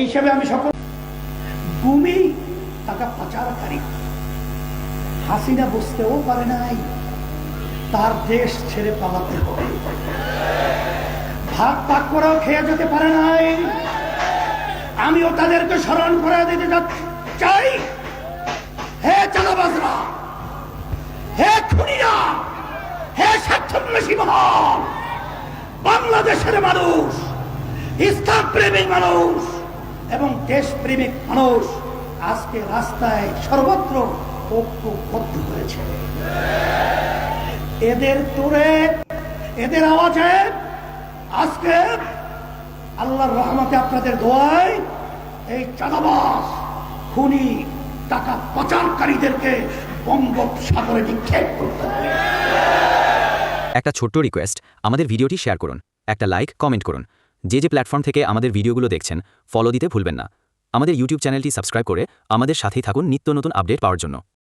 এই আমি সকল ভূমি পাচারকারী। হাসিনা পারে নাই, তার দেশ ছেড়ে পালাতে হবে। পাক করেও খেয়ে যেতে পারে নাই। আমিও তাদেরকে স্মরণ করে দিতে চাই। হে চালাবাজরা হে খুনিরা, হে স্বার্থন্বেষী মহল, বাংলাদেশের মানুষ, ইসলাম প্রেমিক মানুষ এবং দেশপ্রেমিক মানুষ আজকে রাস্তায় সর্বত্র ঐক্যবদ্ধ হয়েছে। এদের তোরে এদের আওয়াজে আজকে আল্লাহর রহমতে আপনাদের দোয়ায় এই চাঁদাবাস খুনি, টাকা পাচারকারীদেরকে বঙ্গোপসাগরে নিক্ষেপ করতে হবে। একটা ছোট্ট রিকোয়েস্ট আমাদের ভিডিওটি শেয়ার করুন, একটা লাইক কমেন্ট করুন। যে যে প্ল্যাটফর্ম থেকে আমাদের ভিডিওগুলো দেখছেন ফলো দিতে ভুলবেন না। আমাদের ইউটিউব চ্যানেলটি সাবস্ক্রাইব করে আমাদের সাথেই থাকুন নিত্য নতুন আপডেট পাওয়ার জন্য।